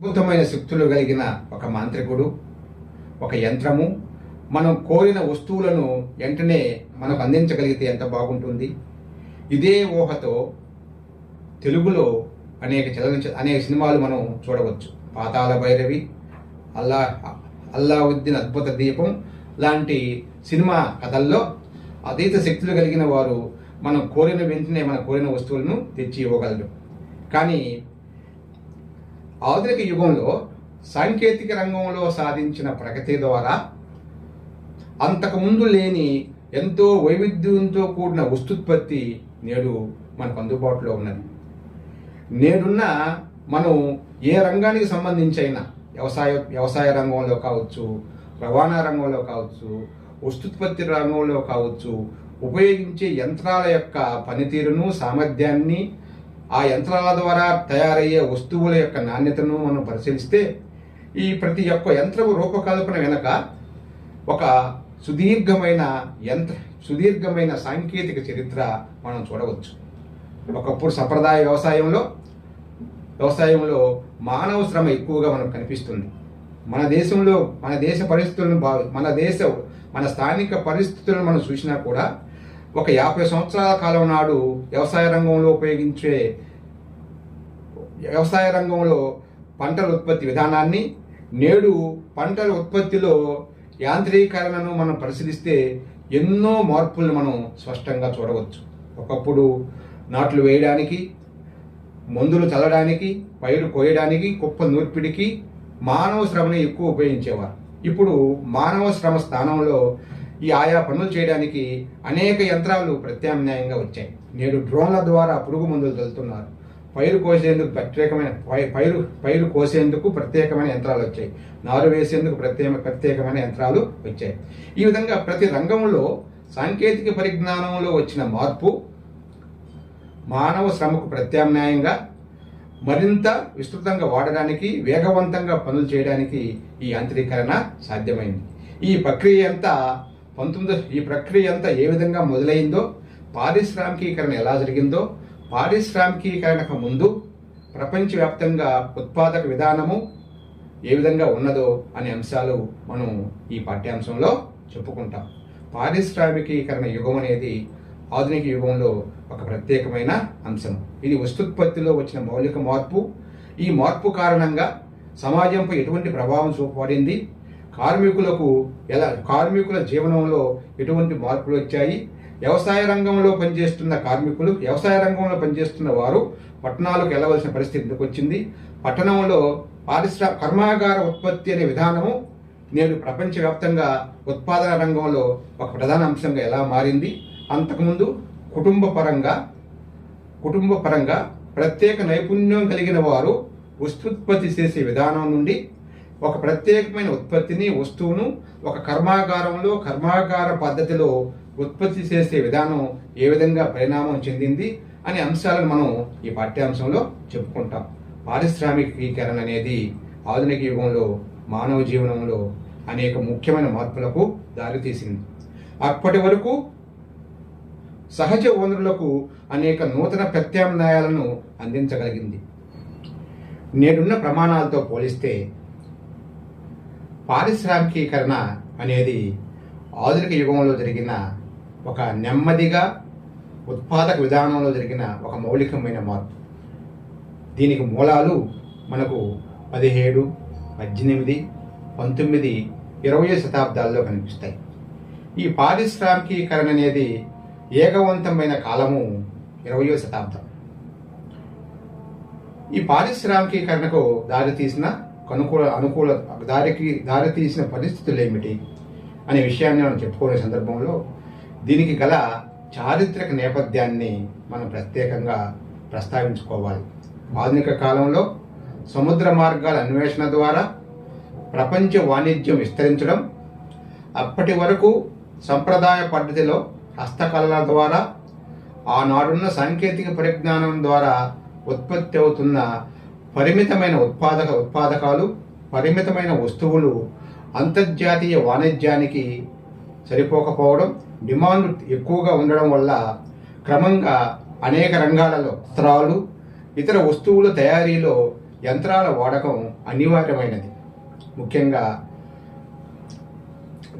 అద్భుతమైన శక్తులు కలిగిన ఒక మాంత్రికుడు ఒక యంత్రము. మనం కోరిన వస్తువులను వెంటనే మనకు అందించగలిగితే ఎంత బాగుంటుంది? ఇదే ఊహతో తెలుగులో అనేక చలన అనేక సినిమాలు మనం చూడవచ్చు. పాతాల భైరవి అల్లా అల్లావుద్దీన్ అద్భుత దీపం లాంటి సినిమా కథల్లో అతీత శక్తులు కలిగిన వారు మనం కోరిన వెంటనే మన కోరిన వస్తువులను తెచ్చి ఇవ్వగలరు. కానీ ఆధునిక యుగంలో సాంకేతిక రంగంలో సాధించిన ప్రగతి ద్వారా అంతకుముందు లేని ఎంతో వైవిధ్యంతో కూడిన వస్తుత్పత్తి నేడు మనకు అందుబాటులో ఉన్నది. నేడున్న మనం ఏ రంగానికి సంబంధించి అయినా వ్యవసాయ వ్యవసాయ రంగంలో కావచ్చు రవాణా రంగంలో కావచ్చు వస్తుత్పత్తి రంగంలో కావచ్చు ఉపయోగించే యంత్రాల యొక్క పనితీరును సామర్థ్యాన్ని ఆ యంత్రాల ద్వారా తయారయ్యే వస్తువుల యొక్క నాణ్యతను మనం పరిశీలిస్తే ఈ ప్రతి ఒక్క యంత్రము రూపకల్పన వెనక ఒక సుదీర్ఘమైన యంత్ర సుదీర్ఘమైన సాంకేతిక చరిత్ర మనం చూడవచ్చు. ఒకప్పుడు సంప్రదాయ వ్యవసాయంలో వ్యవసాయంలో మానవ శ్రమ ఎక్కువగా మనకు కనిపిస్తుంది. మన దేశంలో మన దేశ పరిస్థితులను బా మన దేశ మన స్థానిక పరిస్థితులను మనం చూసినా కూడా ఒక యాభై సంవత్సరాల కాలం నాడు వ్యవసాయ రంగంలో ఉపయోగించే వ్యవసాయ రంగంలో పంటల ఉత్పత్తి విధానాన్ని నేడు పంటల ఉత్పత్తిలో యాంత్రీకరణను మనం పరిశీలిస్తే ఎన్నో మార్పులను మనం స్పష్టంగా చూడవచ్చు. ఒకప్పుడు నాట్లు వేయడానికి మందులు చల్లడానికి పైరు కోయడానికి కుప్ప నూర్పిడికి మానవ శ్రమని ఎక్కువ ఉపయోగించేవారు. ఇప్పుడు మానవ శ్రమ స్థానంలో ఈ ఆయా పనులు చేయడానికి అనేక యంత్రాలు ప్రత్యామ్నాయంగా వచ్చాయి. నేడు డ్రోన్ల ద్వారా పురుగు మందులు చల్లుతున్నారు పైరు కోసేందుకు ప్రత్యేకమైన పై- పైరు పైరు కోసేందుకు ప్రత్యేకమైన యంత్రాలు వచ్చాయి. నారు వేసేందుకు ప్రత్యేక ప్రత్యేకమైన యంత్రాలు వచ్చాయి. ఈ విధంగా ప్రతి రంగంలో సాంకేతిక పరిజ్ఞానంలో వచ్చిన మార్పు మానవ శ్రమకు ప్రత్యామ్నాయంగా మరింత విస్తృతంగా వాడడానికి వేగవంతంగా పనులు చేయడానికి ఈ యాంత్రీకరణ సాధ్యమైంది. ఈ ప్రక్రియ అంతా పంతొమ్మిది ఈ ప్రక్రియ అంతా ఏ విధంగా మొదలైందో పారిశ్రామికీకరణ ఎలా జరిగిందో పారిశ్రామికీకరణకు ముందు ప్రపంచవ్యాప్తంగా ఉత్పాదక విధానము ఏ విధంగా ఉన్నదో అనే అంశాలు మనం ఈ పాఠ్యాంశంలో చెప్పుకుంటాం. పారిశ్రామికీకరణ యుగం అనేది ఆధునిక యుగంలో ఒక ప్రత్యేకమైన అంశం. ఇది వస్తుత్పత్తిలో వచ్చిన మౌలిక మార్పు. ఈ మార్పు కారణంగా సమాజంపై ఎటువంటి ప్రభావం చూపబడింది? కార్మికులకు ఎలా కార్మికుల జీవనంలో ఎటువంటి మార్పులు వచ్చాయి? వ్యవసాయ రంగంలో పనిచేస్తున్న కార్మికులు వ్యవసాయ రంగంలో పనిచేస్తున్న వారు పట్టణాలకు వెళ్ళవలసిన పరిస్థితి ఎందుకు వచ్చింది? పట్టణంలో పారిశ్రా కర్మాగార ఉత్పత్తి అనే విధానము నేడు ప్రపంచవ్యాప్తంగా ఉత్పాదన రంగంలో ఒక ప్రధాన అంశంగా ఎలా మారింది? అంతకుముందు కుటుంబ పరంగా కుటుంబ పరంగా ప్రత్యేక నైపుణ్యం కలిగిన వారు వస్తుత్పత్తి చేసే విధానం నుండి ఒక ప్రత్యేకమైన ఉత్పత్తిని వస్తువును ఒక కర్మాగారంలో కర్మాగార పద్ధతిలో ఉత్పత్తి చేసే విధానం ఏ విధంగా పరిణామం చెందింది అనే అంశాలను మనం ఈ పాఠ్యాంశంలో చెప్పుకుంటాం. పారిశ్రామికీకరణ అనేది ఆధునిక యుగంలో మానవ జీవనంలో అనేక ముఖ్యమైన మార్పులకు దారితీసింది. అప్పటి వరకు సహజ వనరులకు అనేక నూతన ప్రత్యామ్నాయాలను అందించగలిగింది. నేడున్న ప్రమాణాలతో పోలిస్తే పారిశ్రామికీకరణ అనేది ఆధునిక యుగంలో జరిగిన ఒక నెమ్మదిగా ఉత్పాదక విధానంలో జరిగిన ఒక మౌలికమైన మార్పు. దీనికి మూలాలు మనకు పదిహేడు పద్దెనిమిది పంతొమ్మిది ఇరవై శతాబ్దాల్లో కనిపిస్తాయి. ఈ పారిశ్రామికీకరణ అనేది ఏకవంతమైన కాలము ఇరవయో శతాబ్దం. ఈ పారిశ్రామికీకరణకు దారితీసిన అనుకూల అనుకూల దారికి దారితీసిన పరిస్థితులు ఏమిటి అనే విషయాన్ని మనం చెప్పుకునే సందర్భంలో దీనికి గల చారిత్రక నేపథ్యాన్ని మనం ప్రత్యేకంగా ప్రస్తావించుకోవాలి. ఆధునిక కాలంలో సముద్ర మార్గాల అన్వేషణ ద్వారా ప్రపంచ వాణిజ్యం విస్తరించడం అప్పటి వరకు సంప్రదాయ పద్ధతిలో హస్తకళల ద్వారా ఆనాడున్న సాంకేతిక పరిజ్ఞానం ద్వారా ఉత్పత్తి అవుతున్న పరిమితమైన ఉత్పాదక ఉత్పాదకాలు పరిమితమైన వస్తువులు అంతర్జాతీయ వాణిజ్యానికి సరిపోకపోవడం డిమాండ్ ఎక్కువగా ఉండడం వల్ల క్రమంగా అనేక రంగాలలో వస్త్రాలు ఇతర వస్తువుల తయారీలో యంత్రాల వాడకం అనివార్యమైనది. ముఖ్యంగా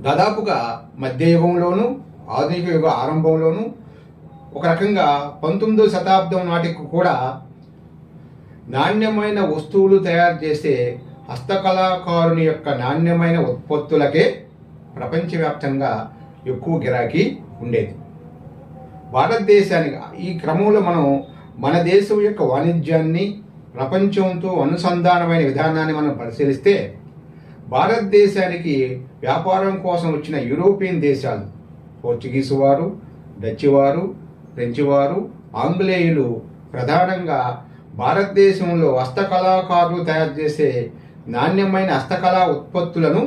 దాదాపుగా మధ్యయుగంలోనూ ఆధునిక యుగ ఆరంభంలోనూ ఒక రకంగా పంతొమ్మిదో శతాబ్దం నాటికి కూడా నాణ్యమైన వస్తువులు తయారు చేసే హస్తకళాకారుని యొక్క నాణ్యమైన ఉత్పత్తులకే ప్రపంచవ్యాప్తంగా ఎక్కువ గిరాకీ ఉండేది. భారతదేశానికి ఈ క్రమంలో మనం మన దేశం యొక్క వాణిజ్యాన్ని ప్రపంచంతో అనుసంధానమైన విధానాన్ని మనం పరిశీలిస్తే భారతదేశానికి వ్యాపారం కోసం వచ్చిన యూరోపియన్ దేశాలు పోర్చుగీసు వారు డచ్ వారు ఫ్రెంచ్ వారు ఆంగ్లేయులు ప్రధానంగా భారతదేశంలో హస్తకళాకారులు తయారు చేసే నాణ్యమైన హస్తకళా ఉత్పత్తులను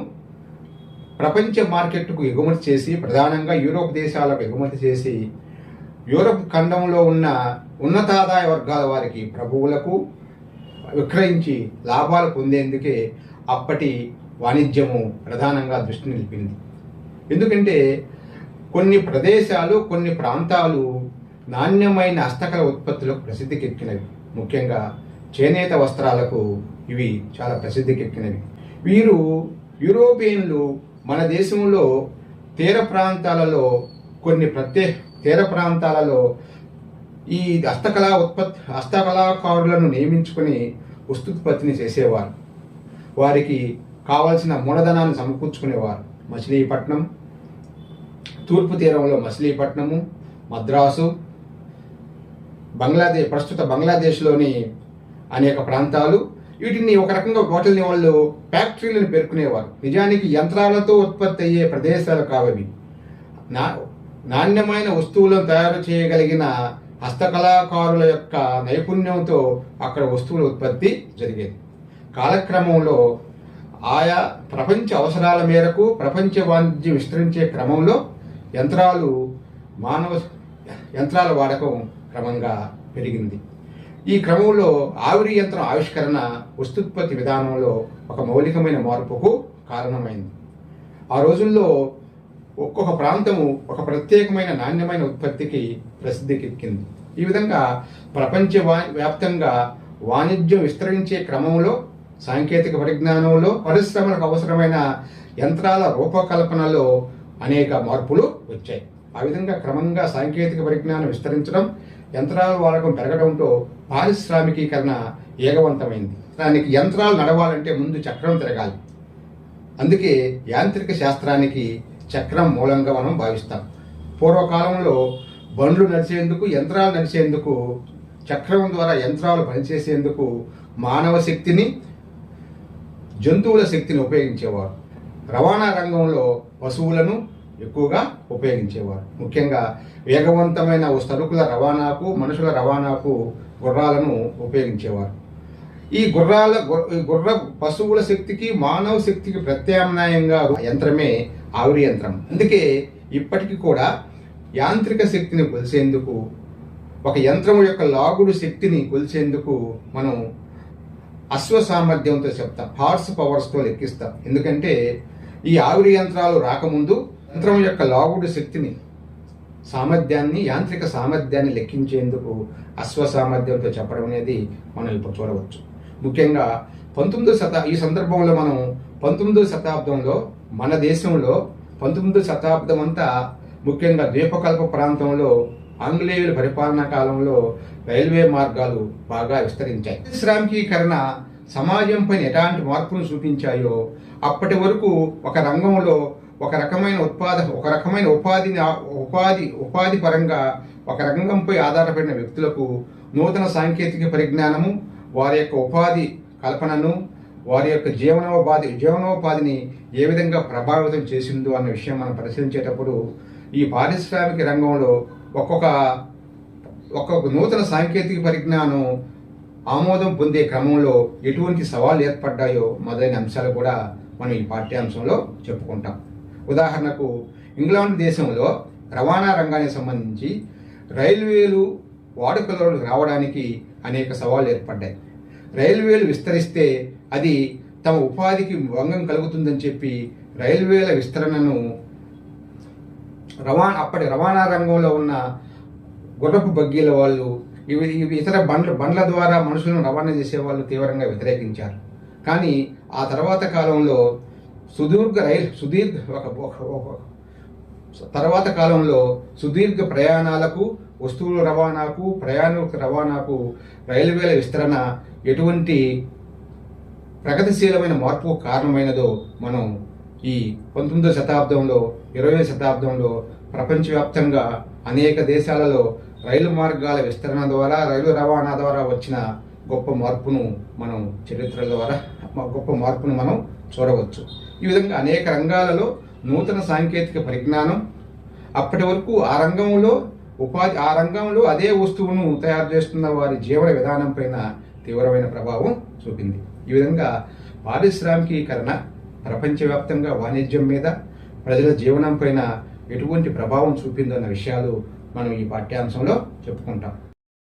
ప్రపంచ మార్కెట్కు ఎగుమతి చేసి ప్రధానంగా యూరోప్ దేశాలకు ఎగుమతి చేసి యూరప్ ఖండంలో ఉన్న ఉన్నతాదాయ వర్గాల వారికి ప్రభువులకు విక్రయించి లాభాలు పొందేందుకే అప్పటి వాణిజ్యము ప్రధానంగా దృష్టి నిలిపింది. ఎందుకంటే కొన్ని ప్రదేశాలు కొన్ని ప్రాంతాలు నాణ్యమైన హస్తకళ ఉత్పత్తులకు ప్రసిద్ధికెక్కినవి. ముఖ్యంగా చేనేత వస్త్రాలకు ఇవి చాలా ప్రసిద్ధికెక్కినవి. వీరు యూరోపియన్లు మన దేశంలో తీర ప్రాంతాలలో కొన్ని ప్రత్యేక తీర ప్రాంతాలలో ఈ హస్తకళా ఉత్పత్తి హస్తకళాకారులను నియమించుకొని వస్తుత్పత్తిని చేసేవారు. వారికి కావాల్సిన మూలధనాన్ని సమకూర్చుకునేవారు. మచిలీపట్నం తూర్పు తీరంలో మచిలీపట్నము మద్రాసు బంగ్లాదేశ్ ప్రస్తుత బంగ్లాదేశ్లోని అనేక ప్రాంతాలు వీటిని ఒక రకంగా వాటిని వాళ్ళు ఫ్యాక్టరీలను పేర్కొనేవారు. నిజానికి యంత్రాలతో ఉత్పత్తి అయ్యే ప్రదేశాలు కావవి. నా నాణ్యమైన వస్తువులను తయారు చేయగలిగిన హస్తకళాకారుల యొక్క నైపుణ్యంతో అక్కడ వస్తువుల ఉత్పత్తి జరిగేది. కాలక్రమంలో ఆయా ప్రపంచ అవసరాల మేరకు ప్రపంచ వాణిజ్యం విస్తరించే క్రమంలో యంత్రాలు మానవ యంత్రాల వాడకం క్రమంగా పెరిగింది. ఈ క్రమంలో ఆవిరి యంత్రం ఆవిష్కరణ వస్తుత్పత్తి విధానంలో ఒక మౌలికమైన మార్పుకు కారణమైంది. ఆ రోజుల్లో ఒక్కొక్క ప్రాంతము ఒక ప్రత్యేకమైన నాణ్యమైన ఉత్పత్తికి ప్రసిద్ధికెక్కింది. ఈ విధంగా ప్రపంచ వ్యాప్తంగా వాణిజ్యం విస్తరించే క్రమంలో సాంకేతిక పరిజ్ఞానంలో పరిశ్రమలకు అవసరమైన యంత్రాల రూపకల్పనలో అనేక మార్పులు వచ్చాయి. ఆ విధంగా క్రమంగా సాంకేతిక పరిజ్ఞానం విస్తరించడం యంత్రాల వాడకం పెరగడంతో పారిశ్రామికీకరణ ఏగవంతమైంది. దానికి యంత్రాలు నడవాలంటే ముందు చక్రం తిరగాలి. అందుకే యాంత్రిక శాస్త్రానికి చక్రం మూలంగా మనం భావిస్తాం. పూర్వకాలంలో బండ్లు నడిచేందుకు యంత్రాలు నడిచేందుకు చక్రం ద్వారా యంత్రాలు పనిచేసేందుకు మానవ శక్తిని జంతువుల శక్తిని ఉపయోగించేవారు. రవాణా రంగంలో పశువులను ఎక్కువగా ఉపయోగించేవారు. ముఖ్యంగా వేగవంతమైన సరుకుల రవాణాకు మనుషుల రవాణాకు గుర్రాలను ఉపయోగించేవారు. ఈ గుర్రాల గుర్ర పశువుల శక్తికి మానవ శక్తికి ప్రత్యామ్నాయంగా యంత్రమే ఆవిరి యంత్రం. అందుకే ఇప్పటికీ కూడా యాంత్రిక శక్తిని కొలిసేందుకు ఒక యంత్రం యొక్క లాగుడు శక్తిని కొలిచేందుకు మనం అశ్వ సామర్థ్యంతో చెప్తాం. హార్స్ పవర్స్తో లెక్కిస్తాం. ఎందుకంటే ఈ ఆవిరి యంత్రాలు రాకముందు యంత్రం యొక్క లాగుడు శక్తిని సామర్థ్యాన్ని యాంత్రిక సామర్థ్యాన్ని లెక్కించేందుకు అశ్వ సామర్థ్యంతో చెప్పడం అనేది మనం ఇప్పుడు చూడవచ్చు. ముఖ్యంగా పంతొమ్మిదో శతా ఈ సందర్భంలో మనం పంతొమ్మిదో శతాబ్దంలో మన దేశంలో పంతొమ్మిదో శతాబ్దం అంతా ముఖ్యంగా ద్వీపకల్ప ప్రాంతంలో ఆంగ్లేయుల పరిపాలనా కాలంలో రైల్వే మార్గాలు బాగా విస్తరించాయి. విశ్రామికీకరణ సమాజంపై ఎలాంటి మార్పును చూపించాయో అప్పటి వరకు ఒక రంగంలో ఒక రకమైన ఉత్పాద ఒక రకమైన ఉపాధిని ఉపాధి ఉపాధి పరంగా ఒక రంగంపై ఆధారపడిన వ్యక్తులకు నూతన సాంకేతిక పరిజ్ఞానము వారి యొక్క ఉపాధి కల్పనను వారి యొక్క జీవనోపాధి జీవనోపాధిని ఏ విధంగా ప్రభావితం చేసిందో అన్న విషయం మనం పరిశీలించేటప్పుడు ఈ పారిశ్రామిక రంగంలో ఒక్కొక్క ఒక్కొక్క నూతన సాంకేతిక పరిజ్ఞానం ఆమోదం పొందే క్రమంలో ఎటువంటి సవాళ్ళు ఏర్పడ్డాయో మొదలైన అంశాలు కూడా మనం ఈ పాఠ్యాంశంలో చెప్పుకుంటాం. ఉదాహరణకు ఇంగ్లాండ్ దేశంలో రవాణా రంగానికి సంబంధించి రైల్వేలు వాడుకలోకి రావడానికి అనేక సవాళ్ళు ఏర్పడ్డాయి. రైల్వేలు విస్తరిస్తే అది తమ ఉపాధికి భంగం కలుగుతుందని చెప్పి రైల్వేల విస్తరణను రవాణా అప్పటి రవాణా రంగంలో ఉన్న గుర్రపు బగ్గీల వాళ్ళు ఇవి ఇవి ఇతర బండ్ల బండ్ల ద్వారా మనుషులను రవాణా చేసే వాళ్ళు తీవ్రంగా వ్యతిరేకించారు. కానీ ఆ తర్వాత కాలంలో సుదీర్ఘ రైలు సుదీర్ఘ ఒక తర్వాత కాలంలో సుదీర్ఘ ప్రయాణాలకు వస్తువుల రవాణాకు ప్రయాణికుల రవాణాకు రైల్వేల విస్తరణ ఎటువంటి ప్రగతిశీలమైన మార్పుకు కారణమైనదో మనం ఈ పంతొమ్మిదవ శతాబ్దంలో ఇరవై శతాబ్దంలో ప్రపంచవ్యాప్తంగా అనేక దేశాలలో రైలు మార్గాల విస్తరణ ద్వారా రైలు రవాణా ద్వారా వచ్చిన గొప్ప మార్పును మనం చరిత్ర ద్వారా గొప్ప మార్పును మనం చూడవచ్చు. ఈ విధంగా అనేక రంగాలలో నూతన సాంకేతిక పరిజ్ఞానం అప్పటి వరకు ఆ రంగంలో ఉపాధి ఆ రంగంలో అదే వస్తువును తయారు చేస్తున్న వారి జీవన విధానం పైన తీవ్రమైన ప్రభావం చూపింది. ఈ విధంగా పారిశ్రామికీకరణ ప్రపంచవ్యాప్తంగా వాణిజ్యం మీద ప్రజల జీవనం పైన ఎటువంటి ప్రభావం చూపిందన్న విషయాలు మనం ఈ పాఠ్యాంశంలో చెప్పుకుంటాం.